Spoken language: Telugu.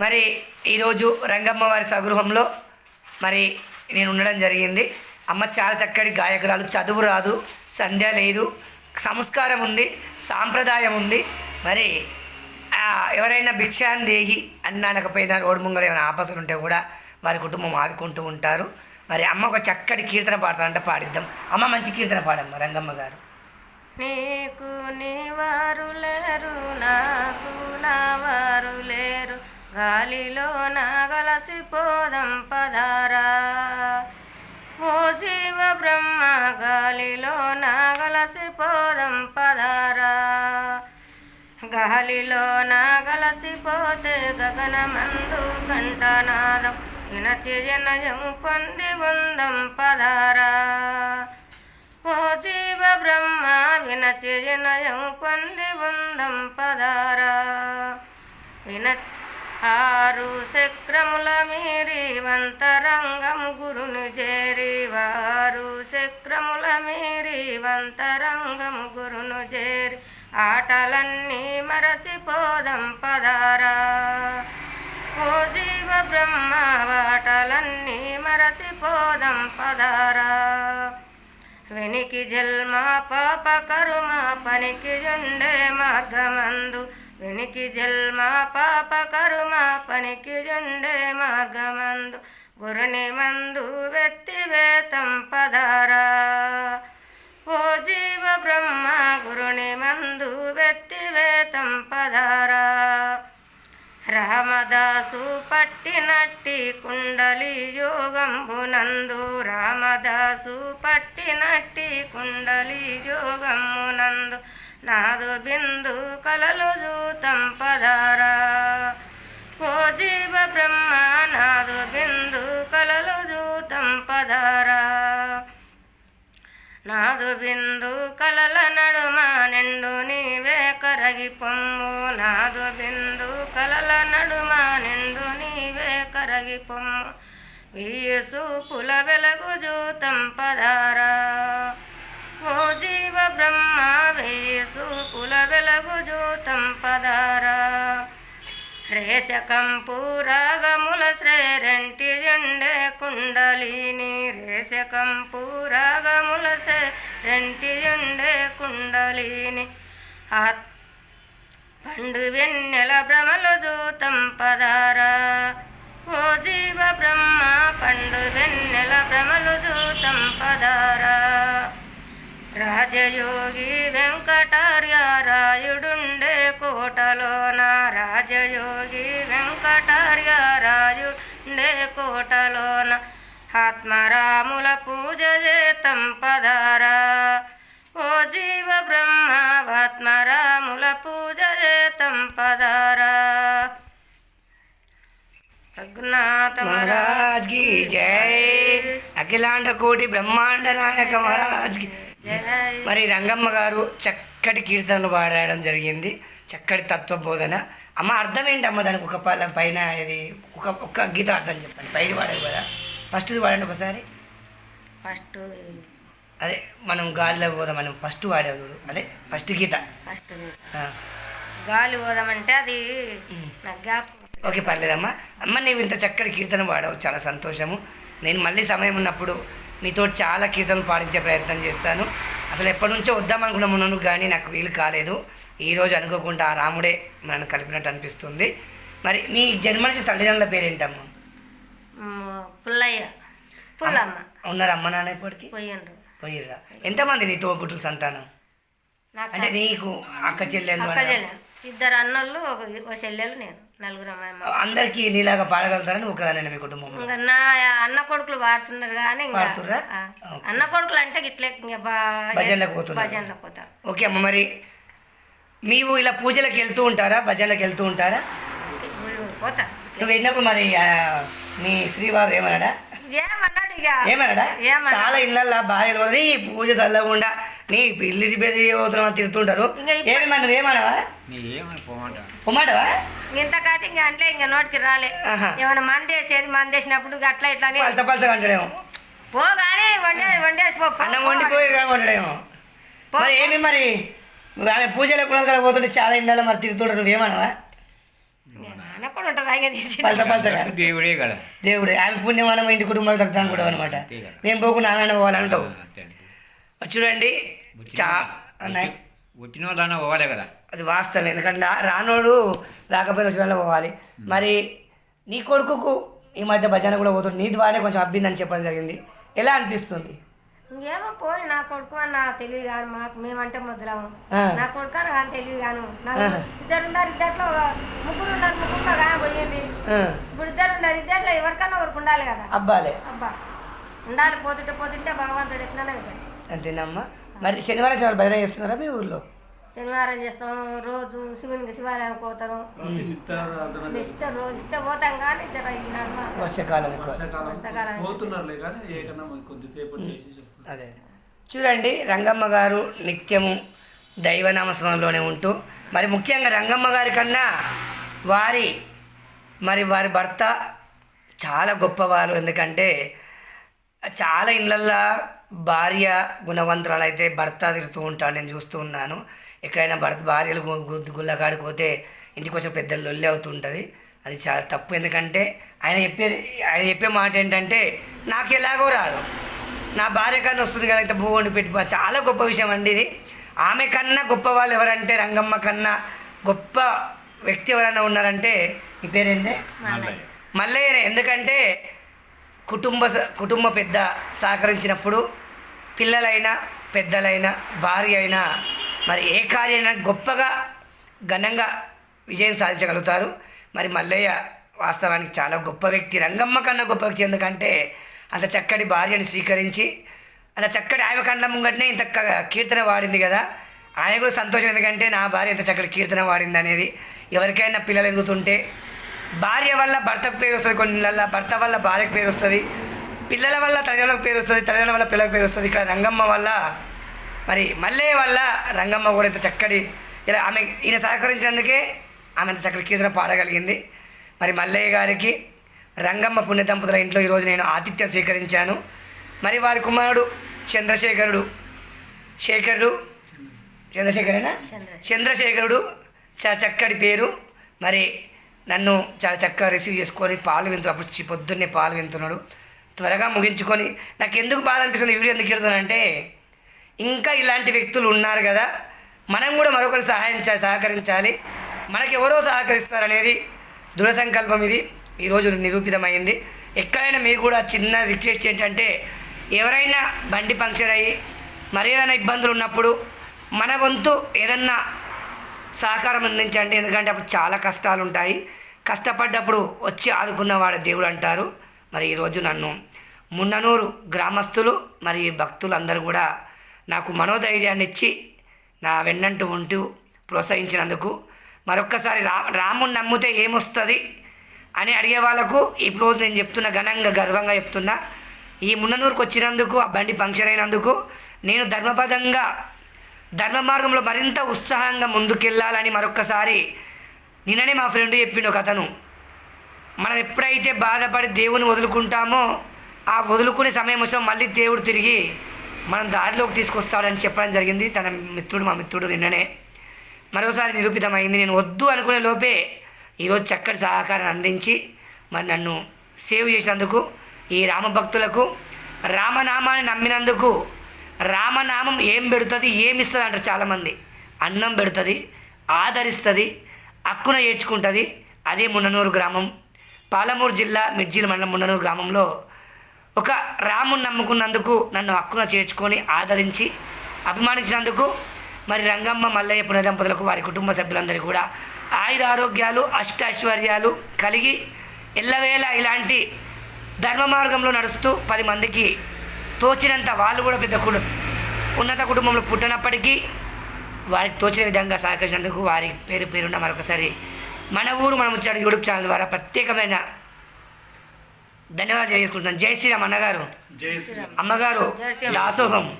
మరి ఈరోజు రంగమ్మ వారి స్వగృహంలో మరి నేను ఉండడం జరిగింది. అమ్మ చాలా చక్కటి గాయకురాలు చదువు రాదు సంధ్య లేదు సంస్కారం ఉంది సాంప్రదాయం ఉంది. మరి ఎవరైనా భిక్షాన్ దేహి రోడ్డు ముంగడ ఏమైనా ఆపదలు ఉంటే కూడా వారి కుటుంబం ఆదుకుంటూ ఉంటారు. మరి అమ్మ ఒక చక్కటి కీర్తన పాడతానంటే పాడిద్దాం. అమ్మ మంచి కీర్తన పాడమ్మ రంగమ్మ గారు. నీకు నీవారు లేరు నాకు నా వారు లేరు. గాలిలో నాగలసిపోదం పదారా. ఓ జీవ బ్రహ్మ గాలిలో నాగలసిపోదం పదారా. గాలిలో నాగలసిపోతే గగనమందు కంఠనాదం వినచి జనయం పొంది ఉందం పదారా. ఓ జీవ బ్రహ్మ వినచి జనయం ఆరు చక్రముల మీరి వంతరంగము గురుని చేరి వారు చక్రముల మీరి వంతరంగము గురును చేరి ఆటలన్నీ మరసిపోదం పదారా. ఓ జీవ బ్రహ్మ వాటలన్నీ మరసిపోదం పదారా. వెనికి జల్మ పాప కరుమ పనికి జుండే మార్గమందు వెనికి జల్మ పాప కరు పనికి జుండే మార్గమందు గురుని మందు వెత్తి వేతం పదారా. ఓ జీవ బ్రహ్మ గురుని మందు వెత్తి వేతం పదారా. రామదాసు పట్టినట్టి కుండలి యోగంబునందు రామదాసు పట్టినట్టి కుండలి యోగంబునందు నాదు బిందు కలలు జూతం పదారా. ఓ జీవ బ్రహ్మ నాదు బిందు కలలు జూతం పదారా. నాదు బిందు కలల నడుమ నిండు నీవే కరగి పొమ్ము. నాదు బిందు కలల నడుమ నిండు నీవే కరగి పొమ్ము. వీయసు పుల వెలగు జూతం పదారా. ఓ జీవ బ్రహ్మ వేయసు పుల వెలగు జూ రేషకంపు రాగముల శ్రేరంటి జెండే కుండలిని రేషకంపు రాగముల శ్రేరంటి జెండే కుండలిని పండు వెన్నెల భ్రమలు దూతం పదారా. ఓ జీవ బ్రహ్మ పండు వెన్నెల భ్రమలు దూతం పదారా. రాజయోగి వెంకటార్య రాయుడుండే కోటలోన వెంకటార్య రాయుండే కోటలోన ఆత్మరాముల పూజ చేతం పదారా. ఓ జీవ బ్రహ్మ ఆత్మరాముల పూజ చేతం పదారా. రఘునాథ మహారాజ్కి జై. అఖిలాండ కోటి బ్రహ్మాండ నాయక మహారాజ్కి జయ మరి రంగమ్మ గారు చక్కటి కీర్తనలు పాడడం జరిగింది. చక్కటి తత్వబోధన. అమ్మ అర్థం అమ్మ దానికి ఒక పైన ఇది ఒక ఒక్క గీత అర్థం చెప్పండి. పైది పాడారు కదా. ఫస్ట్ది పాడండి ఒకసారి. ఫస్ట్ అదే మనం గాలిలో పోదాం మనం ఫస్ట్ చూడు. అదే ఫస్ట్ గీత. ఫస్ట్ గాలి పోదామంటే అది ఓకే పర్లేదమ్మా. అమ్మ నీవు ఇంత చక్కటి కీర్తన పాడావు చాలా సంతోషము. నేను మళ్ళీ సమయం ఉన్నప్పుడు మీతో చాలా కీర్తనలు పాడించే ప్రయత్నం చేస్తాను. అసలు ఎప్పటి నుంచో వద్దామనుకున్నాను కానీ నాకు వీలు కాలేదు. ఈరోజు అనుకోకుండా ఆ రాముడే నన్ను కలిపినట్టు అనిపిస్తుంది. మరి మీ జన్మనిచ్చిన తల్లిదండ్రుల పేరేంటమ్మా? పుల్లయ్య. పుల్లమ్మ. ఉన్నారు అమ్మ నాన్న ఇప్పటికి? పోయిండ్రు పోయిర్రా. ఎంతమంది నీ తోబుట్టుల సంతానం? అంటే నీకు అక్క చెల్లెలు. ఇద్దరు అన్నోళ్ళు ఒక ఒక చెల్లెలు నేను నలుగురు అమ్మాయి అందరికీ నీలాగా పాడగలుగుతారని ఒకదానండి మీ కుటుంబంలో ఇంకా నా అన్న కొడుకులు వాడుతున్నారు కానీ ఇంకా? ఆ. అన్న కొడుకులు అంటే ఇట్లా ఇంకా బా- భజనలకు పోతున్నారు. భజనలకు పోతారు. ఓకే అమ్మ మరి నీవు ఇలా పూజలకు వెళ్తూ ఉంటారా? భజనలకు వెళ్తూ ఉంటారా? పోతారు నువ్వు వెళ్ళినప్పుడు మరి ఆ, మీ శ్రీవారు ఏమన్నాడా? ఏమన్నాడు ఇక? ఏమన్నాడా? ఏమన్నాడు? చాలా ఇళ్ళల్లో బాగా పూజ చల్లకుండా నీ పిల్లి పెళ్ళి అవుతున్నావు తిడుతుంటారు. ఇంకా ఇప్పుడు- ఏమి మరి నువ్వేమన్నావా పొమ్మాటవా? ఇంత కాదు ఇంకా అంటే ఇంకా నోటికి రాలే. ఆహా. ఏమైనా మందేసేది మందేసినప్పుడు అట్లా ఇట్లా అని పలస పలసగా అంటాడేమో. పో కానీ వండే వండేసి పో పో, అన్నం. వండిపోయి పో. మరి ఏమి మరి? నువ్వు ఆమె పూజలకు కూడా పోతుంటే చాలా ఇండాలో మరి తిరుగుతుంటారు నువ్వేమన్నావా నాన్న కూడా ఉంటుంది పలస పలసగా దేవుడే కదా. దేవుడు. ఆమె పుణ్యమానం ఇంటి కుటుంబాలు దక్కుతాను కూడా అనమాట. కదా. నేను పోకుండా ఆమె పోవాలంటావు. చూడండి చా వచ్చిన వాళ్ళన్నా పోవాలి కదా? అది వాస్తవం ఎందుకంటే రానోడు రాకపోయిన విషయంలో పోవాలి. మరి నీ కొడుకుకు ఈ మధ్య భజన కూడా పోతుంది నీ ద్వారానే కొంచెం అబ్బిందని చెప్పడం జరిగింది. ఎలా అనిపిస్తుంది? ఇంకేమో పోని నా కొడుకు అని నా తెలివి కాను మాకు మేమంటే ముద్రము. నా కొడుకు అని కానీ తెలివి కాను ఇద్దరు ఉన్నారు ఇద్దట్లో ముగ్గురు ఉన్నారు ముగ్గురులో కానీ పోయింది. ఇప్పుడు ఇద్దరు ఉన్నారు ఇద్దట్లో ఎవరికన్నా ఒకరికి ఉండాలి కదా. అబ్బాలే. అబ్బా. ఉండాలి పోతుంటే పోతుంటే భగవంతుడు ఎట్లనే ఉంటాడు అంతేనమ్మా. మరి శనివారం శనివారం భజన చేస్తున్నారా మీ ఊర్లో? శనివారం చేస్తాం. రోజు శివునికి శివాలయం పోతాం ఇస్తే రోజు ఇస్తే పోతాం కానీ వర్షాకాలం అదే. చూడండి రంగమ్మ గారు నిత్యము దైవనామస్మరణలోనే ఉంటూ మరి ముఖ్యంగా రంగమ్మ గారి కన్నా వారి మరి వారి భర్త చాలా గొప్పవారు. ఎందుకంటే చాలా ఇళ్ళల్లో భార్య గుణవంతురాలు అయితే భర్త తిరుగుతూ ఉంటాడు నేను చూస్తూ ఉన్నాను. ఎక్కడైనా భర్త భార్యలు గుళ్ళకాడికి పోతే ఇంటికి వచ్చే పెద్ద లొల్లి అవుతుంటుంది అది చాలా తప్పు. ఎందుకంటే ఆయన చెప్పేది ఆయన చెప్పే మాట ఏంటంటే నాకు ఎలాగో రాదు. నా భార్య కన్నా వస్తుంది కదా ఇంత భూ వండి పెట్టి చాలా గొప్ప విషయం అండి ఇది. ఆమె కన్నా గొప్ప వాళ్ళు ఎవరంటే రంగమ్మ కన్నా గొప్ప వ్యక్తి ఎవరైనా ఉన్నారంటే మీ పేరేంటే? మల్లయ్య. మల్లయ్యనే. ఎందుకంటే కుటుంబ కుటుంబ పెద్ద సహకరించినప్పుడు పిల్లలైనా పెద్దలైనా భార్య అయినా మరి ఏ కార్యమైనా గొప్పగా ఘనంగా విజయం సాధించగలుగుతారు. మరి మల్లయ్య వాస్తవానికి చాలా గొప్ప వ్యక్తి రంగమ్మ కన్నా గొప్ప వ్యక్తి ఎందుకంటే అంత చక్కటి భార్యను స్వీకరించి అంత చక్కటి ఆమె కండ్ల ముంగటనే ఇంత కీర్తన వాడింది కదా. ఆయన కూడా సంతోషం ఎందుకంటే నా భార్య ఇంత చక్కటి కీర్తన వాడింది అనేది ఎవరికైనా పిల్లలు ఎదుగుతుంటే భార్య వల్ల భర్తకు పేరు వస్తుంది కొన్ని ఇళ్ళల్లో భర్త వల్ల భార్యకు పేరు వస్తుంది పిల్లల వల్ల తల్లిదండ్రులకు పేరు వస్తుంది తల్లిదండ్రుల వల్ల పిల్లలకు పేరు వస్తుంది. ఇక్కడ రంగమ్మ వల్ల మరి మల్లయ్య వల్ల రంగమ్మ కూడా ఇంత చక్కటి ఇలా ఆమె ఈయన సహకరించినందుకే ఆమె అంత చక్కటి కీర్తన పాడగలిగింది. మరి మల్లయ్య గారికి రంగమ్మ పుణ్య దంపతుల ఇంట్లో ఈరోజు నేను ఆతిథ్యం స్వీకరించాను. మరి వారి కుమారుడు చంద్రశేఖరుడు శేఖరుడు చంద్రశేఖరేనా? చంద్రశేఖర్. చంద్రశేఖరుడు చక్కటి పేరు. మరి నన్ను చాలా చక్కగా రిసీవ్ చేసుకొని పాలు వింటు అప్పుడు పొద్దున్నే పాలు వింటున్నాడు. త్వరగా ముగించుకొని నాకు ఎందుకు బాధ అనిపిస్తుంది ఈ వీడియో ఎందుకు ఎడుతానంటే ఇంకా ఇలాంటి వ్యక్తులు ఉన్నారు కదా మనం కూడా మరొకరు సహాయించాలి సహకరించాలి. మనకి ఎవరో సహకరిస్తారనేది దృఢ సంకల్పం ఇది. ఈరోజు నిరూపితమైంది. ఎక్కడైనా మీరు కూడా చిన్న రిక్వెస్ట్ ఏంటంటే ఎవరైనా బండి పంక్చర్ అయ్యి మరి ఏదైనా ఇబ్బందులు ఉన్నప్పుడు మన వంతు ఏదన్నా సహకారం అందించండి. ఎందుకంటే అప్పుడు చాలా కష్టాలు ఉంటాయి కష్టపడ్డప్పుడు వచ్చి ఆదుకున్నవాడు దేవుడు అంటారు. మరి ఈరోజు నన్ను మున్ననూరు గ్రామస్తులు మరి భక్తులు అందరూ కూడా నాకు మనోధైర్యాన్ని ఇచ్చి నా వెన్నంటూ ఉంటూ ప్రోత్సహించినందుకు మరొక్కసారి రా రాముని నమ్మితే ఏమొస్తుంది అని అడిగే వాళ్ళకు ఇప్పుడు నేను చెప్తున్న ఘనంగా గర్వంగా చెప్తున్నా. ఈ మున్ననూరుకు వచ్చినందుకు ఆ బండి పంక్చర్ అయినందుకు నేను ధర్మపదంగా ధర్మ మార్గంలో మరింత ఉత్సాహంగా ముందుకెళ్ళాలని మరొక్కసారి నిన్ననే మా ఫ్రెండ్ చెప్పిండు ఒక అతను. మనం ఎప్పుడైతే బాధపడి దేవుని వదులుకుంటామో ఆ వదులుకునే సమయం వచ్చిన మళ్ళీ దేవుడు తిరిగి మనం దారిలోకి తీసుకొస్తాడని చెప్పడం జరిగింది తన మిత్రుడు మా మిత్రుడు నిన్ననే. మరోసారి నిరూపితమైంది నేను వద్దు అనుకునే లోపే ఈరోజు చక్కటి సహకారం అందించి మరి నన్ను సేవ్ చేసినందుకు ఈ రామభక్తులకు రామనామాన్ని నమ్మినందుకు రామనామం ఏం పెడుతుంది ఏమి ఇస్తుంది అంటారు చాలామంది. అన్నం పెడుతుంది ఆదరిస్తుంది అక్కున ఏడ్చుకుంటుంది. అదే మున్ననూరు గ్రామం. పాలమూరు జిల్లా మిర్జీల మండలం మున్ననూరు గ్రామంలో ఒక రాముని నమ్ముకున్నందుకు నన్ను హక్కున చేర్చుకొని ఆదరించి అభిమానించినందుకు మరి రంగమ్మ మల్లయ్య పునదంపతులకు దంపతులకు వారి కుటుంబ సభ్యులందరూ కూడా ఆయుర ఆరోగ్యాలు అష్ట ఐశ్వర్యాలు కలిగి ఎల్లవేళ ఇలాంటి ధర్మ మార్గంలో నడుస్తూ పది మందికి తోచినంత వాళ్ళు కూడా పెద్ద కుడు ఉన్నత కుటుంబంలో పుట్టినప్పటికీ వారికి తోచిన విధంగా సహకరించినందుకు వారి పేరు పేరున్న మరొకసారి మన ఊరు మనం వచ్చాడు యూట్యూబ్ ఛానల్ ద్వారా ప్రత్యేకమైన ధన్యవాదాలు తెలియజేసుకుంటున్నాను. జై శ్రీరామ్ అన్నగారు. అమ్మగారు. దాసోహం.